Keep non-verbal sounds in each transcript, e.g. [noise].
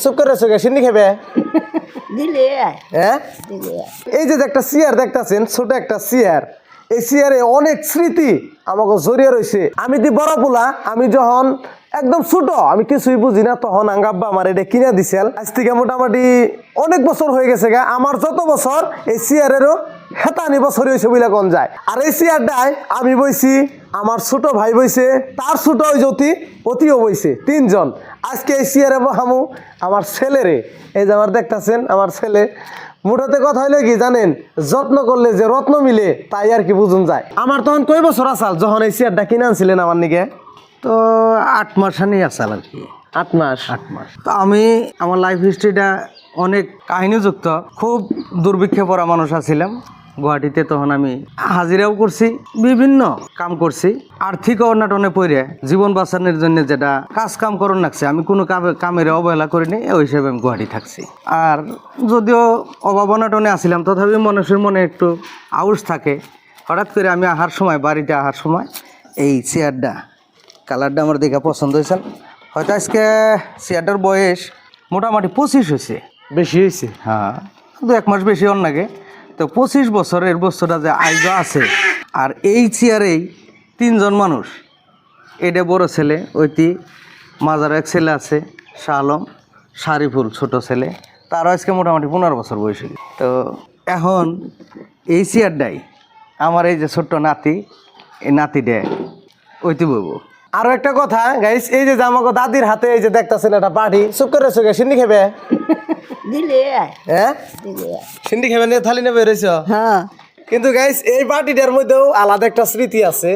চুপ করে কে? সিন্নি খাবে দিলে। হ্যাঁ এই যে একটা চেয়ার দেখতাছেন ছোট একটা চেয়ার। এই চেয়ারে অনেক স্মৃতি আমাকে জড়িয়ে রয়েছে। আমি দি বড় পোলা আমি যখন একদম ছোট আমি কিছুই বুঝি না তখন আঙ্গাব্বা আমার এটা কিনে দিছিল আজ থেকে মোটামুটি অনেক বছর হয়ে গেছে গা আমার যত বছর এই চেয়ারেরও হেতানি বছর হয়েছে বলে কোন যায়। আর এই চেয়ারটায় আমি বইছি আমার ছোট ভাই বইছে তার ছোট ওই জ্যোতি অতিও বইছে তিনজন। আজকে এই চেয়ারে বহামু আমার ছেলেরে। এই যে আমার দেখতাছেন আমার ছেলে। মুঠোতে কথা হইলে কি জানেন যত্ন করলে যে রত্ন মিলে তাই আর কি বুঝুন যায়। আমার তখন কয় বছর আসাল? যখন এই চেয়ারটা কিনে আনছিলেন আমার নিকে তো আট মাস নিয়ে আসাল আর কি। আট মাস? আট মাস। তো আমি আমার লাইফ হিস্ট্রিটা অনেক কাহিনীযুক্ত। খুব দুর্ভিক্ষে পড়া মানুষ আছিলাম। গুয়াহাটিতে তখন আমি হাজিরাও করছি বিভিন্ন কাম করছি আর্থিক অনাটনে পড়ে জীবন বাঁচানোর জন্য যেটা কাজ কাম করুন লাগছে আমি কোনো কামে- কামের অবহেলা করিনি ওই হিসেবে আমি গুয়াহাটি থাকছি। আর যদিও অভাব অনাটনে আসছিলাম তথাপি মানুষের মনে একটু আউস থাকে। হঠাৎ করে আমি আহার সময় বাড়িতে আহার সময় এই চেয়ারটা কালারটা আমার দেখে পছন্দ হয়েছে। হয়তো আজকে চেয়ারটার বয়স মোটামুটি পঁচিশ হয়েছে। বেশি হয়েছে? হ্যাঁ দু এক মাস বেশি অন লাগে তো পঁচিশ বছরের বছরটা যে আয়োগ আছে, আর এই চেয়ারেই তিনজন মানুষ। এটা বড় ছেলে, ওইটি মাজার এক ছেলে আছে, শাহ আলম, শারিফুল ছোট ছেলে। তারও আজকে মোটামুটি পনেরো বছর বয়স। তো এখন এই চেয়ারটাই আমার এই যে ছোট্ট নাতি, এই নাতিটা ওইটি বলব আরও একটা কথা গাইস এই যে আমাকে দাদির হাতে এই যে দেখতাছেন একটা পাটি চুপ করে আছো কে সিন্নি খাবে? দিলে। হ্যাঁ। সিন্নি খাবে নিয়ে থালি নেবে রয়েছ হ্যাঁ। কিন্তু গাইস এই পার্টিটার মধ্যেও আলাদা একটা স্মৃতি আছে।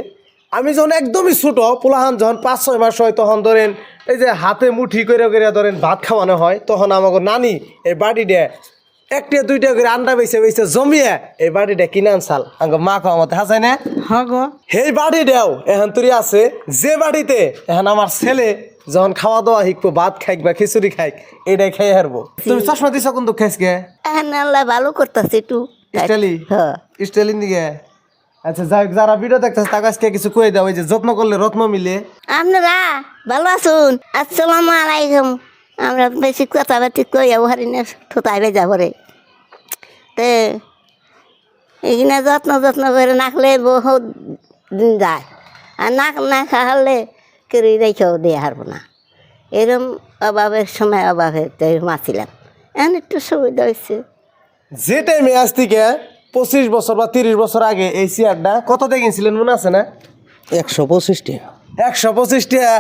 আমি যখন একদমই ছোট পোলাহান যখন পাঁচ ছয় মাস হয় তখন ধরেন এই যে হাতে মুঠি করে করে ধরেন ভাত খাওয়ানো হয় তখন আমাকে নানি এই বাড়িটা একটা দুইটা করে আন্ডা বেছে বেছে জমিয়ে এই বাড়িটা কিনে আনছাল। আঙ্গ মা খাওয়া মতে হাসাই না? হ্যাঁ গো সেই বাড়িটাও এখন তুই আছে যে বাড়িতে এখন আমার ছেলে যখন খাওয়া দাওয়া শিখব ভাত খাইক বা খিচুড়ি খাইক এটাই খাই হারবো। তুমি চশমা দিছ কিন্তু খাইসকে এখন আল্লাহ ভালো করতেছে একটু। ইটালি হ্যাঁ। স্টাইলিন দিকে? আচ্ছা যাই যারা ভিডিও দেখতেছে তাকে আজকে কিছু কয়ে দাও ওই যে যত্ন করলে রত্ন মিলে। আপনারা ভালো আছুন? আসসালামু আলাইকুম। আমরা বেশি কথা বাতি কই হারি না থোতাই বেজা করে তে এখানে যত্ন যত্ন করে নাখলে বহুত দিন যায়। আর নাক না খাওয়ালে কেউ রেখেও দিয়ে হারবো না। এরম অভাবের সময় অভাবে আসছিলাম এখন একটু সুবিধা হয়েছে যে টাইমে আজ থেকে পঁচিশ বছর বা তিরিশ বছর আগে এই চেয়ারটা কত দিয়ে কিনছিলেন মনে আছে না? একশো পঁচিশটি একশো পঁচিশ টাকা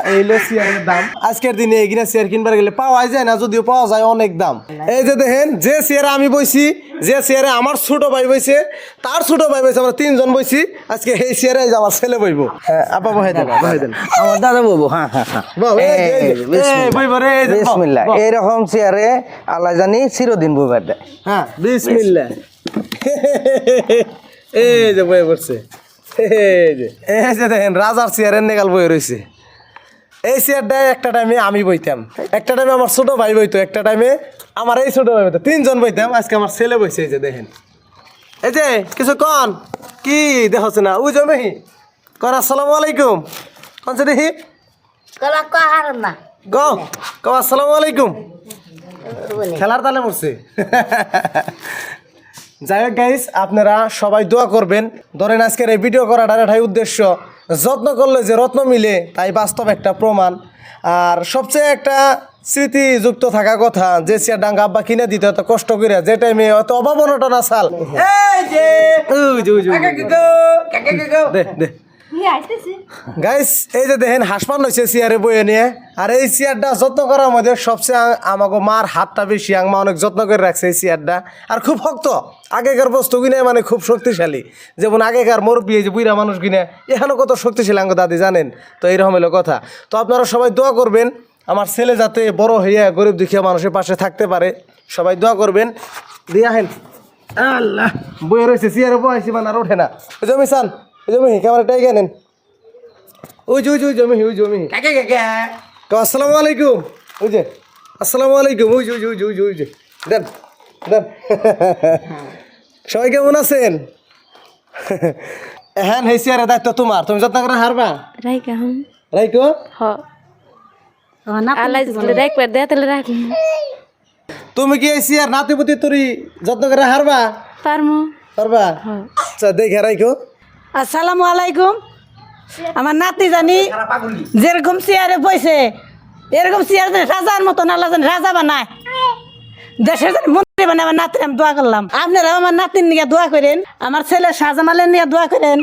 চেয়ারের দাম। আজকের দিনে এগিয়ে চেয়ার কিনবার গেলে পাওয়া যায় না যদিও পাওয়া যায় অনেক দাম। এই যে দেখেন যে চেয়ারে আমি বইছি যে চেয়ারে আমার ছোট ভাই বইছে তার ছোট ভাই বইছে আমরা তিনজন বইছি আজকে এই চেয়ারে আমার ছেলে বইব। হ্যাঁ আপা বহাই দেন বহাই দেন। আমার দাদা হ্যাঁ হ্যাঁ হ্যাঁ। বিসমিল্লাহ। এইরকম চেয়ারে আল্লাহ জানি চিরদিন বইবার দেয়। হ্যাঁ বিসমিল্লাহ। এই যে এই যে এই যে দেখেন রাজার চেয়ারের নেগাল বয়ে রয়েছে। এই চেয়ারটা একটা টাইমে আমি বইতাম। একটা টাইমে আমার ছোট ভাই বইতো একটা টাইমে আমার এই ছোট ভাই বইতো। তিনজন বইতাম আজকে আমার ছেলে বইছে এই যে দেখেন। এই যে কিছু কন? কি দেখছ না? ওই জমি কর আসসালামু আলাইকুম। কনছে দেখি গ ক আসসালামু আলাইকুম। খেলার তালে মরছে। যাই হোক গাইস আপনারা সবাই দোয়া করবেন। ধরেন আজকের এই ভিডিও করাটার এটাই উদ্দেশ্য। যত্ন করলে যে রত্ন মিলে তাই বাস্তব একটা প্রমাণ। আর সবচেয়ে একটা স্মৃতিযুক্ত থাকা কথা যে চেয়ার ডাঙ্গা আব্বা কিনে দিতে হতো কষ্ট করে যে টাইমে হয়তো অভাব অনটন আসাল যে। দে দে। গাইস এই যে দেখেন হাসপান হয়েছে চেয়ারে বয়ে নিয়ে। আর এই চেয়ারটা যত্ন করার মধ্যে সবচেয়ে আমাকে মার হাতটা বেশি, আংমা অনেক যত্ন করে রাখছে এই চেয়ারটা আর খুব শক্ত আগেকার বস্তু কিনে মানে খুব শক্তিশালী। যেমন আগেকার মুরব্বী, এই যে বুড়া মানুষ কিনে, এখানে কত শক্তিশালী আঙ্গ দাদি, জানেন? তো এইরকম হলো কথা। তো আপনারা সবাই দোয়া করবেন, আমার ছেলে যাতে বড় হইয়া গরিব দুঃখীয়া মানুষের পাশে থাকতে পারে, সবাই দোয়া করবেন। দিয়ে আহেন আল্লাহ, বইয়ে রয়েছে চেয়ারে বয়েছি মানে আর ওঠে না। জমি ওই জমি ক্যামেরাটাই গেলেন ওই যে ওই যে ওই জমি ওই জমি। আসসালামু আলাইকুম। ওই যে আসসালামু আলাইকুম। ওই যে ওই যে ওই যে ওই যে দেন দেন। [laughs] সবাই কেমন আছেন? [laughs] হ্যাঁ হেসিয়ারের দায়িত্ব তোমার। তুমি যত্ন করে হারবা। রাইকা হুম। রাইকো হ। তুমি কি এসি আর নাতিপুতি তুরি যত্ন করে হারবা? পারমু। পারবা? আচ্ছা দেখে রাখো আসসালামু আলাইকুম। আমার নাতি জানি যেরকম চেয়ারে বইছে, এরকম চেয়ার জানি রাজার মতো আল্লাহ জানি রাজা বানায়। দেশের জানি মন্ত্রী বানায়, আমার নাতির আমি দোয়া করলাম। আপনারা আমার নাতির নিয়ে দোয়া করেন, আমার ছেলে শাহজামালের নিয়ে দোয়া করেন।